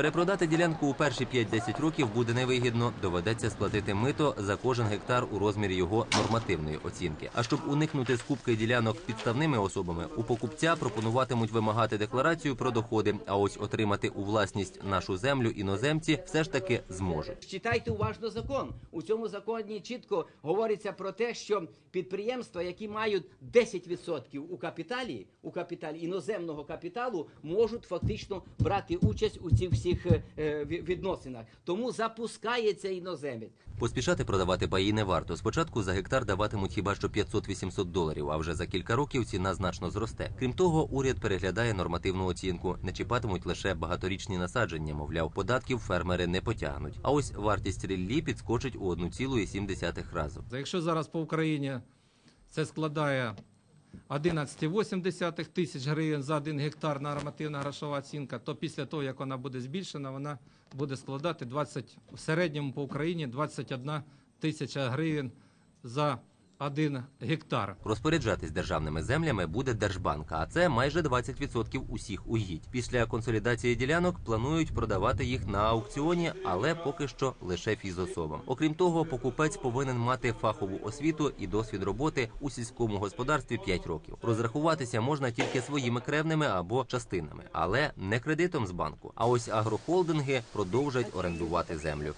Перепродати ділянку у перші 5-10 років буде невигідно. Доведеться сплатити мито за кожен гектар у розмірі його нормативної оцінки. А щоб уникнути скупки ділянок підставними особами, у покупця пропонуватимуть вимагати декларацію про доходи. А ось отримати у власність нашу землю іноземці все ж таки зможуть. Читайте уважно закон. У цьому законі чітко говориться про те, що підприємства, які мають 10% у капіталі, у капіталі іноземного капіталу, можуть фактично брати участь у цих всіх е, е, відносинах. Тому запускається іноземець. Поспішати продавати паї не варто. Спочатку за гектар даватимуть хіба що 500-800 доларів, а вже за кілька років ціна значно зросте. Крім того, уряд переглядає нормативну оцінку. Не чіпатимуть лише багаторічні насадження. Мовляв, податків фермери не потягнуть. А ось вартість ріллі підскочить у 1,7 разу. Якщо зараз по Україні це складає 11,8 тисяч гривень за один гектар нормативна грошова оцінка, то після того, як вона буде збільшена, вона буде складати 20, в середньому по Україні 21 тисяча гривень за один гектар. Розпоряджатись державними землями буде Держбанк, а це майже 20% усіх угідь. Після консолідації ділянок планують продавати їх на аукціоні, але поки що лише фізособам. Окрім того, покупець повинен мати фахову освіту і досвід роботи у сільському господарстві 5 років. Розрахуватися можна тільки своїми кревними або частинами, але не кредитом з банку. А ось агрохолдинги продовжать орендувати землю.